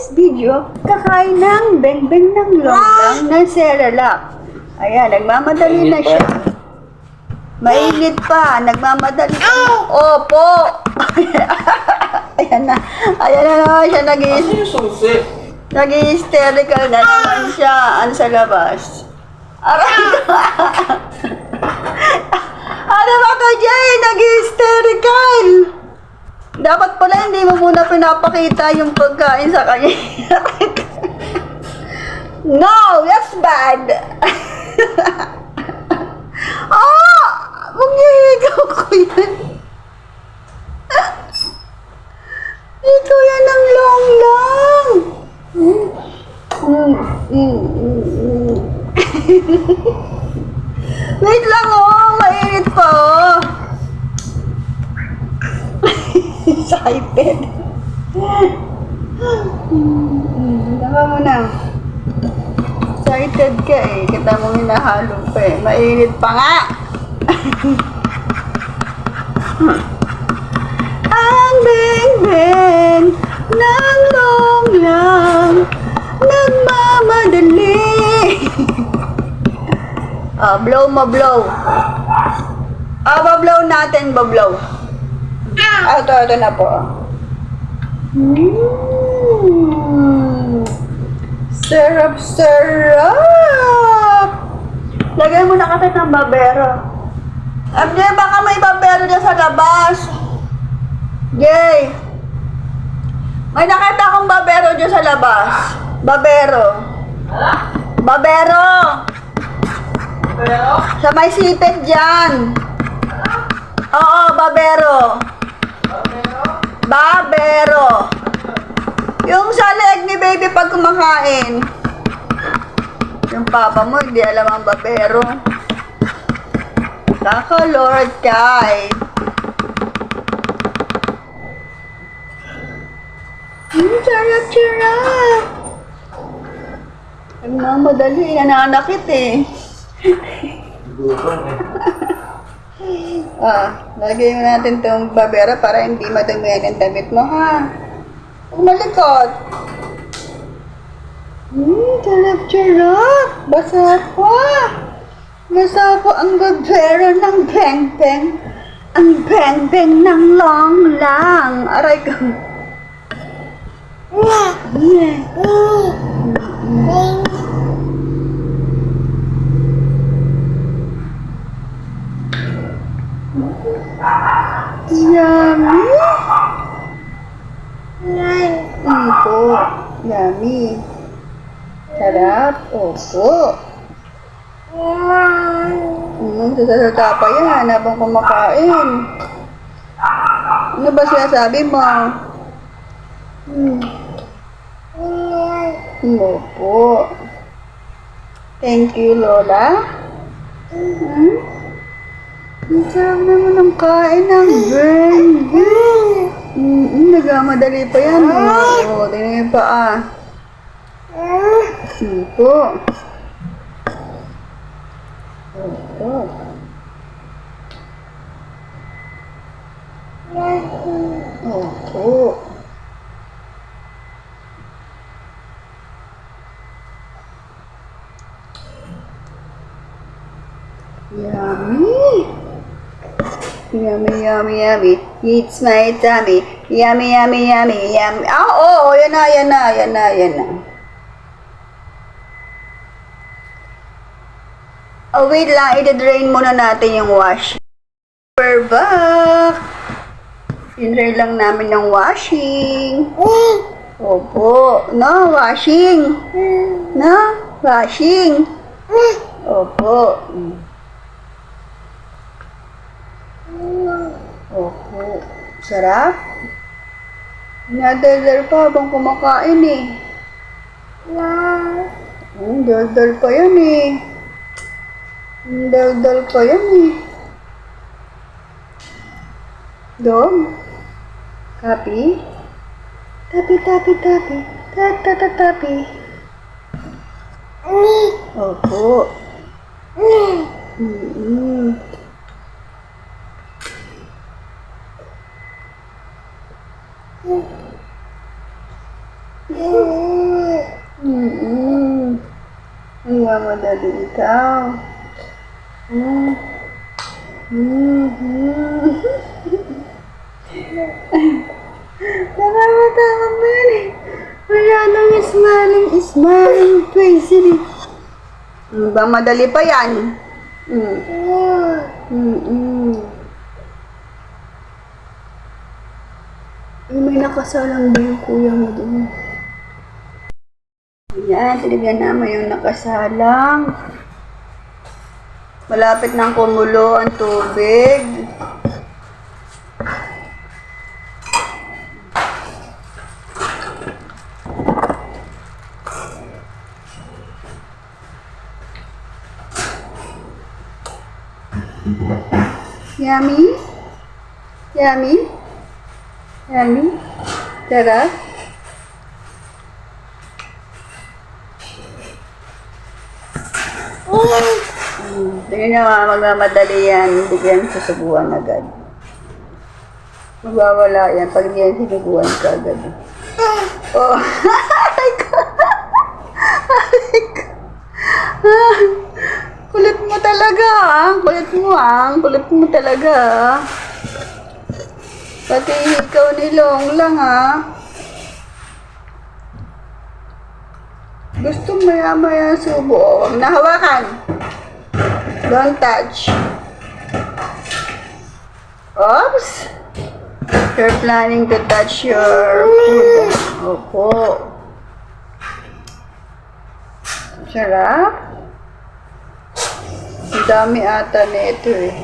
today's video, kakain ng beng-beng ng longgang ng Cerelac. Ayan, nagmamadali na siya. Mainit pa, nagmamadali. Opo! Ayan na. Ayan na naman siya, nag? Nag-hysterical na naman siya ang sa labas. Aray ko! ano ba ka, Jay? Nag-hysterical! Dapat pala hindi mo muna pinapakita yung pagkain sa kanya. no! That's bad! ah! Maghihigaw ko yan. Ito yan ang long. Mm, mm, mm, mm. Wait lang oh, mainit pa oh. Mm, Tama mo na. Excited ka eh. Kita mo hinahalo pa eh. Mainit pa nga. Ang beng-beng ng long lang nagmamadali. ah, blow mo, blow. Ah, bablow natin, bablow. Ah, ito, ito na po. Mm. Sarap, sarap! Lagay mo na kasi ng babero. Abdi, baka may babero dyan sa labas. Yay! May nakita akong babero dyan sa labas. Babero. Babero! Pero? Sa may sipit dyan. Oo, babero. Babero. Yung sa leg ni baby pag kumakain. Yung papa mo, hindi alam ang babero. Nako, Lord Kai. Hmm, charap, charap. Ang mga madali, nananakit eh. Gutom eh. Ah, lagay mo natin itong babera para hindi madumihan ang damit mo, ha? Huwag malikot. Hmm, charap, charap. Basa pa. Basa po ang babera ng beng-beng. Ang beng-beng ng long lang. Aray ko. Yeah. Yummy! Opo. Yummy. Sarap. Opo. Hmm, sasalata pa yan habang kumakain. Ano ba sinasabi mo? Hmm. Opo. Thank you, Lola. Hmm? Ang sarap naman ang kain ng brain. Mm-mm, nagmamadali pa yan. Oo, oh, tingnan mo pa ah. Opo. Opo. Opo. Yummy! Yummy, yummy, yummy. It's my tummy. Yummy, yummy, yummy, yummy. Ah, oo, oh, yan na, yan na, yan na, yan na. Oh, wait lang. Ida-drain muna natin yung wash. We're back. Inray lang namin ng washing. Opo. No, washing. No, washing. Opo. Opo. Sarap? Nadaldal pa habang kumakain eh. Hmm, daldal pa yan eh. Hmm, Daldal pa yan eh. Dog? Kapi? Tapi, tapi, tapi. Ta, ta, ta, tapi. Opo. Mm-mm. Mm-mm. Nagmamadali ikaw. Mm. Mm-hmm. Nakakatawa Mary. Masyadong smiling, smiling face eh. Mm, ba madali pa yan? Mm. Mm-mm. Ay, may nakasalang ba yung kuya mo doon? Ayan, talaga naman yung nakasalang. Malapit nang kumulo ang tubig. Yummy? Yummy? Yummy? Tara? Tingnan nyo, magmamadali yan. Hindi yan susubuan agad. Magwawala yan pag hindi yan sinubuan ka agad. Oh, aray ko. Aray ko. Kulit mo talaga, ah. Kulit mo, ah. Kulit mo talaga, ah. Pati ikaw ni Long lang, ah. Gusto maya-maya subo. Nahawakan. Don't touch. Oops. You're planning to touch your food. Opo. Sarap. Ang dami ata nito eh.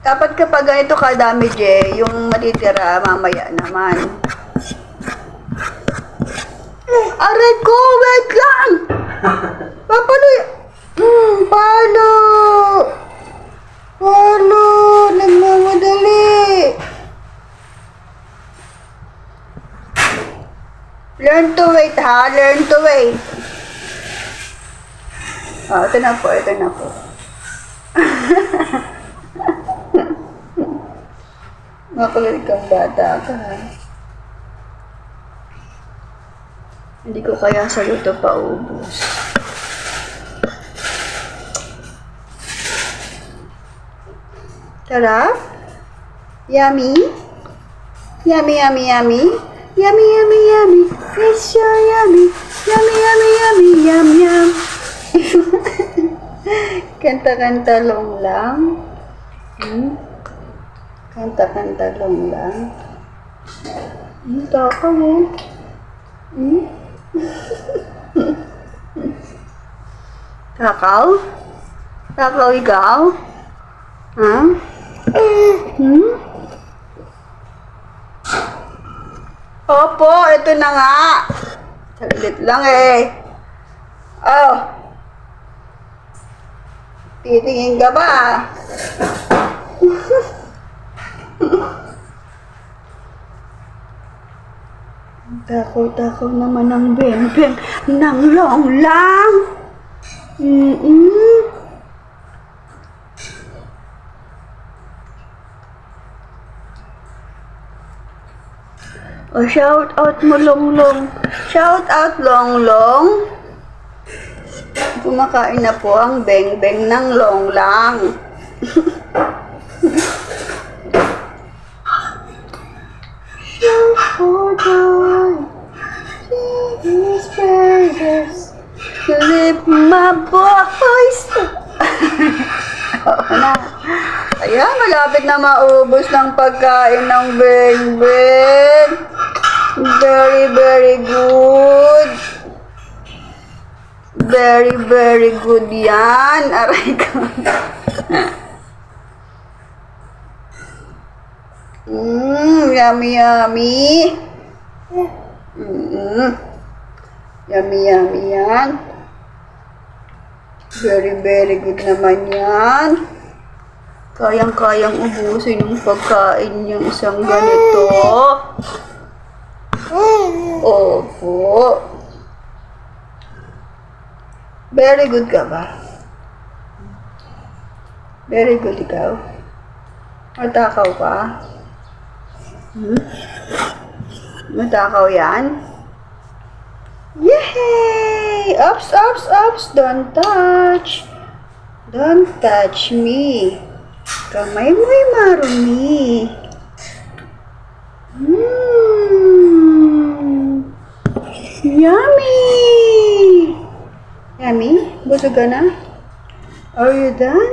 Dapat kapag ganito kadami, Jay, yung matitira mamaya naman. Aray ko, wait lang! Papalo Hmm, palo! Palo! Nagmamadali! Learn to wait, ha? Learn to wait. Oh, ito na po, ito na po. Makulit kang bata ka, ha? Hindi ko kaya sa'yo ito paubos. Sarap? Yummy? Yummy, yummy, yummy? Yummy, yummy, yummy. It's so yummy. Yummy, yummy, yummy, yum, yum. Kanta-kanta long lang. Hmm? Kanta-kanta long lang. Hmm, takaw mo. Hmm? Takaw? Takaw ikaw? Ha? Hmm? Opo, ito na nga. Saglit lang eh. Oh. Titingin ka ba? Takaw-takaw naman ang beng-beng ng long lang. Mm-mm. O, shout out mo, Longlong. Shout out, Longlong. Kumakain na po ang beng-beng ng long na maubos ng pagkain ng beng-beng. Very, very good. Very, very good yan. Aray ko. Mmm, yummy, yummy. Mmm. Yummy, yummy yan. Very, very good naman yan. Kayang-kayang ubusin yung pagkain yung isang ganito. Opo. Very good ka ba? Very good ikaw? Matakaw ka? Hmm? Matakaw yan? Yay! Ups, ups, ups! Don't touch! Don't touch me! Kamay mo'y marumi. Mmm! Yummy! Yummy? Busog ka na? Are you done?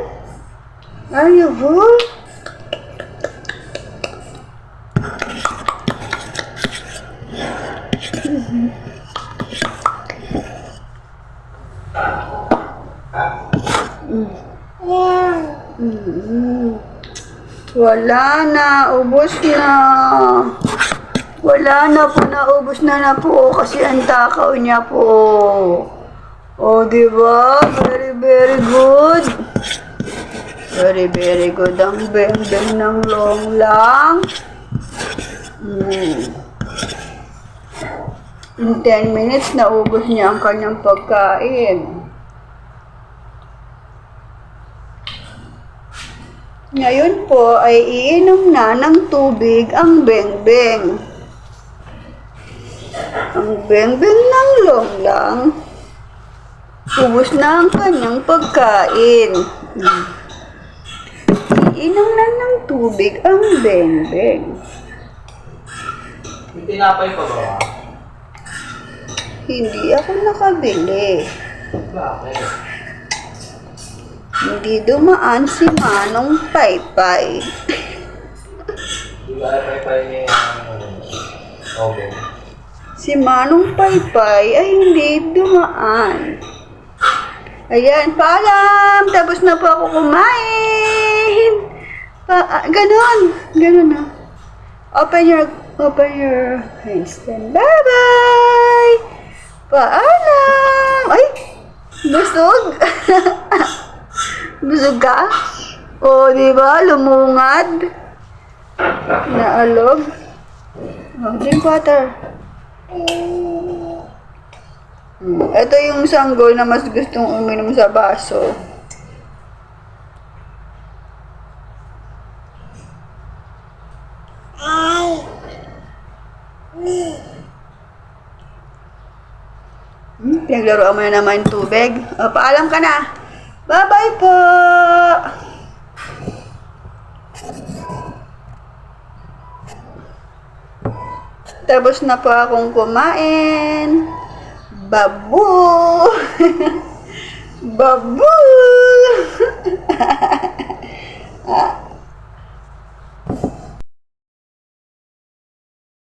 Are you full? Mm. Wala na, ubos na. Wala na po, naubos na na po kasi ang takaw niya po. Oh, di ba? Very, very good. Very, very good ang beng-beng ng long lang. Mm. In 10 minutes, naubos niya ang kanyang pagkain. Ngayon po ay iinom na ng tubig ang beng-beng. Ang beng-beng ng long lang. Ubus na ang kanyang pagkain. Iinom na ng tubig ang beng-beng. May tinapay pa ba? Hindi ako nakabili. Bakit? Hindi dumaan si Manong Paypay. Oven? Si Manong Paypay ay hindi dumaan. Ayan, paalam! Tapos na po ako kumain! Pa ah, ganon! Ganon na. Open your, open your hands then. Bye-bye! Paalam! Ay! Busog! Busog ka? O, di ba? Lumungad. Naalog. Oh, drink water. Hmm. Ito yung sanggol na mas gustong uminom sa baso. Hmm, pinaglaruan mo na naman yung tubig. O, paalam ka na. Bye-bye po! Tapos na po akong kumain. Babu! Babu! Ah,